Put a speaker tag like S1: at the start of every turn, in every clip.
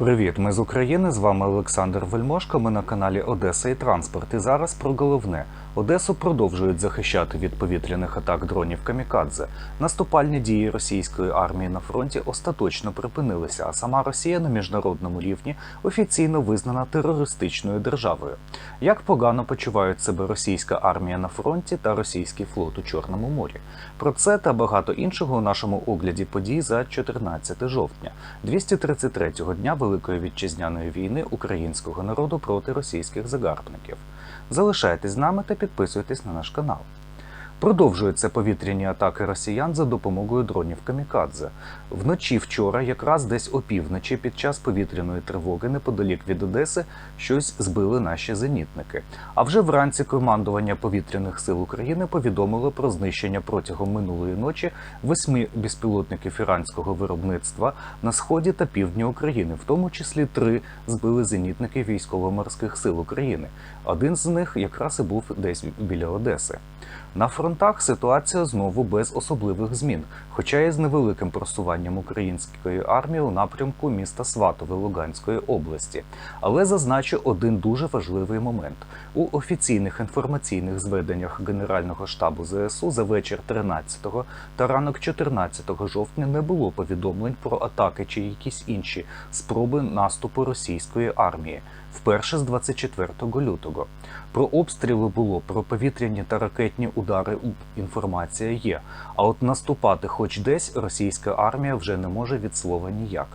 S1: Привіт, ми з України. З вами Олександр Вельмошко. Ми на каналі Одеса і Транспорт. І зараз про головне. Одесу продовжують захищати від повітряних атак дронів Камікадзе. Наступальні дії російської армії на фронті остаточно припинилися, а сама Росія на міжнародному рівні офіційно визнана терористичною державою. Як погано почувають себе російська армія на фронті та російський флот у Чорному морі? Про це та багато іншого у нашому огляді подій за 14 жовтня, 233-го дня Великої вітчизняної війни українського народу проти російських загарбників. Залишайтесь з нами та підписуйтесь на наш канал. Продовжуються повітряні атаки росіян за допомогою дронів Камікадзе. Вночі вчора, якраз десь опівночі, під час повітряної тривоги неподалік від Одеси, щось збили наші зенітники. А вже вранці командування повітряних сил України повідомило про знищення протягом минулої ночі восьми безпілотників іранського виробництва на сході та півдні України, в тому числі три збили зенітники військово-морських сил України. Один з них якраз і був десь біля Одеси. На фронтах ситуація знову без особливих змін, хоча і з невеликим просуванням української армії у напрямку міста Сватове Луганської області. Але зазначу один дуже важливий момент у офіційних інформаційних зведеннях Генерального штабу ЗСУ за вечір 13 та ранок 14 жовтня не було повідомлень про атаки чи якісь інші спроби наступу російської армії. Вперше з 24 лютого. Про обстріли було, про повітряні та ракетні удари інформація є. А от наступати хоч десь російська армія вже не може від слова ніяк.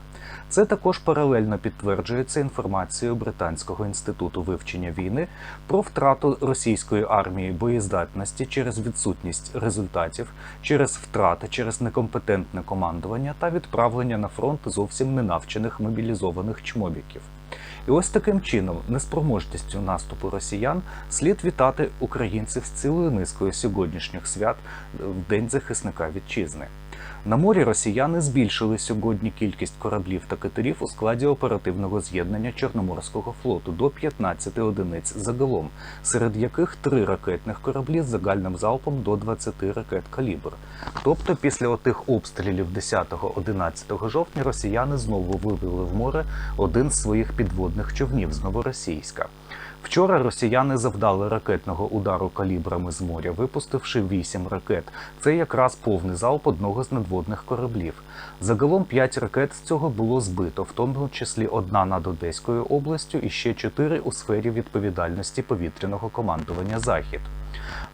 S1: Це також паралельно підтверджується інформацією Британського інституту вивчення війни про втрату російської армії боєздатності через відсутність результатів, через втрати, через некомпетентне командування та відправлення на фронт зовсім ненавчених мобілізованих чмобіків. І ось таким чином, неспроможністю наступу росіян, слід вітати українців з цілою низкою сьогоднішніх свят в День захисника вітчизни. На морі росіяни збільшили сьогодні кількість кораблів та катерів у складі оперативного з'єднання Чорноморського флоту до 15 одиниць загалом, серед яких три ракетних кораблі з загальним залпом до 20 ракет калібр. Тобто, після отих обстрілів 10-11 жовтня росіяни знову вивели в море один з своїх підводних човнів з Новоросійська. Вчора росіяни завдали ракетного удару калібрами з моря, випустивши вісім ракет. Це якраз повний залп одного з надводних кораблів. Загалом п'ять ракет з цього було збито, в тому числі одна над Одеською областю і ще чотири у сфері відповідальності повітряного командування Захід.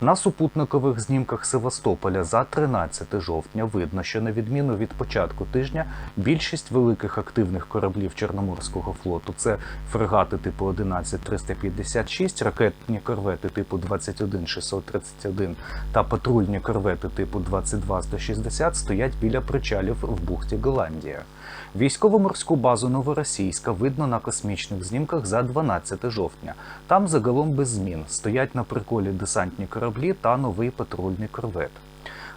S1: На супутникових знімках Севастополя за 13 жовтня видно, що на відміну від початку тижня більшість великих активних кораблів Чорноморського флоту це фрегати типу 11356, ракетні корвети типу 21631 та патрульні корвети типу 22160 стоять біля причалів в бухті Голландія. Військово-морську базу Новоросійська видно на космічних знімках за 12 жовтня. Там загалом без змін стоять на приколі десантні кораблі та новий патрульний корвет.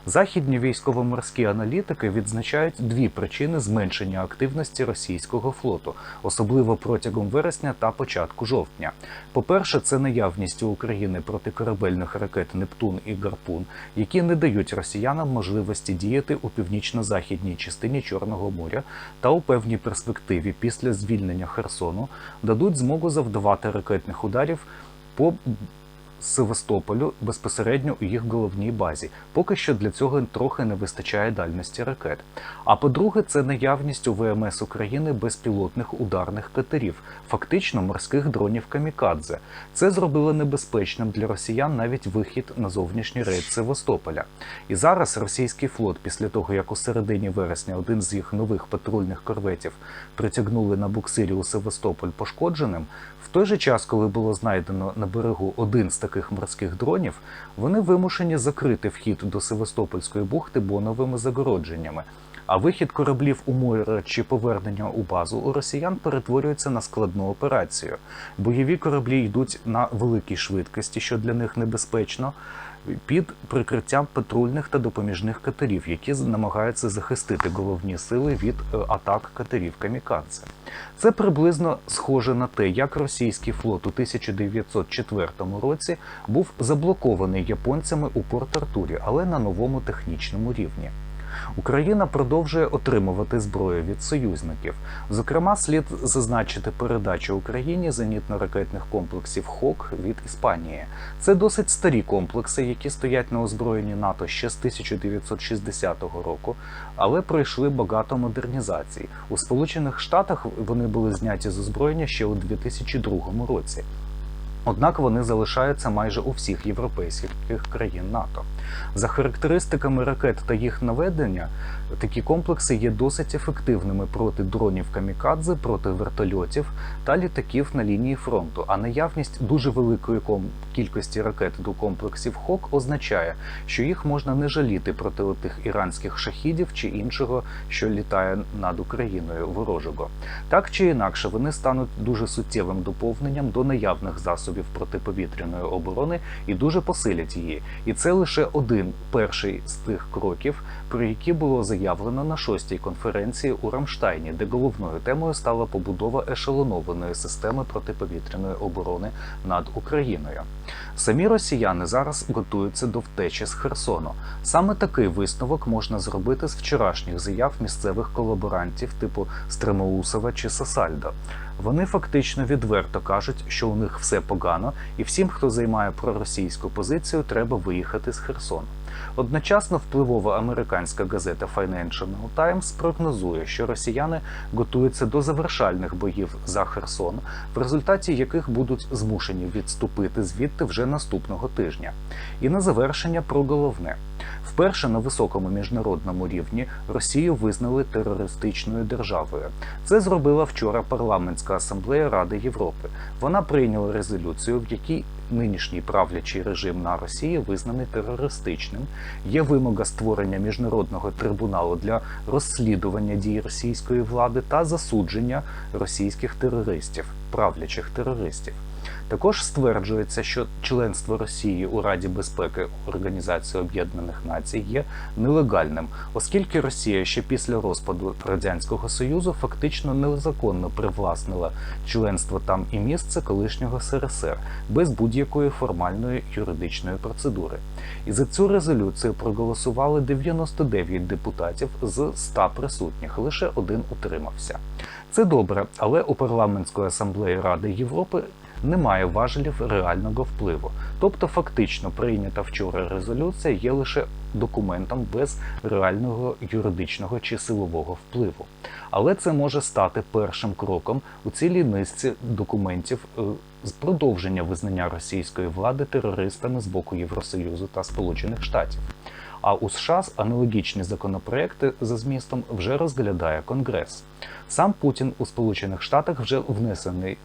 S1: Західні військово-морські аналітики відзначають дві причини зменшення активності російського флоту, особливо протягом вересня та початку жовтня. По-перше, це наявність у України протикорабельних ракет Нептун і Гарпун, які не дають росіянам можливості діяти у північно-західній частині Чорного моря та у певній перспективі після звільнення Херсону дадуть змогу завдавати ракетних ударів по Севастополю безпосередньо у їх головній базі. Поки що для цього трохи не вистачає дальності ракет. А по-друге, це наявність у ВМС України безпілотних ударних катерів, фактично морських дронів камікадзе. Це зробило небезпечним для росіян навіть вихід на зовнішній рейд Севастополя. І зараз російський флот, після того як у середині вересня один з їх нових патрульних корветів притягнули на буксирі у Севастополь пошкодженим, в той же час, коли було знайдено на берегу один з таких морських дронів, вони вимушені закрити вхід до Севастопольської бухти боновими загородженнями. А вихід кораблів у море чи повернення у базу у росіян перетворюється на складну операцію. Бойові кораблі йдуть на великій швидкості, що для них небезпечно, під прикриттям патрульних та допоміжних катерів, які намагаються захистити головні сили від е, атак катерів камікадзе. Це приблизно схоже на те, як російський флот у 1904 році був заблокований японцями у Порт Артурі, але на новому технічному рівні. Україна продовжує отримувати зброю від союзників. Зокрема, слід зазначити передачу Україні зенітно-ракетних комплексів ХОК від Іспанії. Це досить старі комплекси, які стоять на озброєнні НАТО ще з 1960 року, але пройшли багато модернізацій. У Сполучених Штатах вони були зняті з озброєння ще у 2002 році. Однак вони залишаються майже у всіх європейських країн НАТО. За характеристиками ракет та їх наведення, такі комплекси є досить ефективними проти дронів камікадзе, проти вертольотів та літаків на лінії фронту. А наявність дуже великої кількості ракет до комплексів ХОК означає, що їх можна не жаліти проти тих іранських шахідів чи іншого, що літає над Україною ворожого. Так чи інакше, вони стануть дуже суттєвим доповненням до наявних засобів протиповітряної оборони і дуже посилять її. І це лише один перший з тих кроків, про які було заявлено на шостій конференції у Рамштайні, де головною темою стала побудова ешелонованої системи протиповітряної оборони над Україною. Самі росіяни зараз готуються до втечі з Херсону. Саме такий висновок можна зробити з вчорашніх заяв місцевих колаборантів типу Стремоусова чи Сасальдо. Вони фактично відверто кажуть, що у них все погано, і всім, хто займає проросійську позицію, треба виїхати з Херсону. Одночасно впливова американська газета Financial Times прогнозує, що росіяни готуються до завершальних боїв за Херсон, в результаті яких будуть змушені відступити звідти вже наступного тижня. І на завершення про головне. Вперше на високому міжнародному рівні Росію визнали терористичною державою. Це зробила вчора парламентська асамблея Ради Європи. Вона прийняла резолюцію, в якій нинішній правлячий режим на Росії визнаний терористичним. Є вимога створення міжнародного трибуналу для розслідування дій російської влади та засудження російських терористів, правлячих терористів. Також стверджується, що членство Росії у Раді безпеки Організації Об'єднаних Націй є нелегальним, оскільки Росія ще після розпаду радянського союзу фактично незаконно привласнила членство там і місце колишнього СРСР без будь-якої формальної юридичної процедури. І за цю резолюцію проголосували 99 депутатів з 100 присутніх. Лише один утримався. Це добре, але у парламентської асамблеї Ради Європи немає важелів реального впливу. Тобто, фактично прийнята вчора резолюція є лише документом без реального юридичного чи силового впливу. Але це може стати першим кроком у цілій низці документів е, з продовження визнання російської влади терористами з боку Євросоюзу та Сполучених Штатів. А у США аналогічні законопроекти за змістом вже розглядає Конгрес. Сам Путін у Сполучених Штатах вже внесений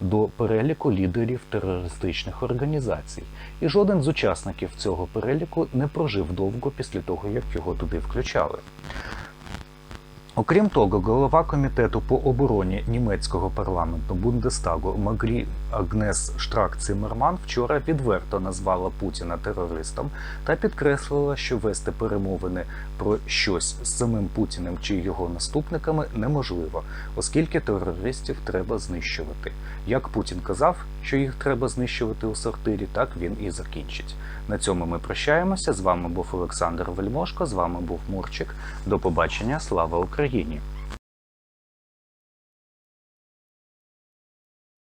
S1: до переліку лідерів терористичних організацій, і жоден з учасників цього переліку не прожив довго після того, як його туди включали. Окрім того, голова комітету по обороні німецького парламенту Бундестагу Магрі Агнес Штрак-Циммерман вчора відверто назвала Путіна терористом та підкреслила, що вести перемовини про щось з самим Путіним чи його наступниками неможливо, оскільки терористів треба знищувати. Як Путін казав, що їх треба знищувати у сортирі, так він і закінчить. На цьому ми прощаємося. З вами був Олександр Вельмошко, з вами був Мурчик. До побачення. Слава Україні! країні.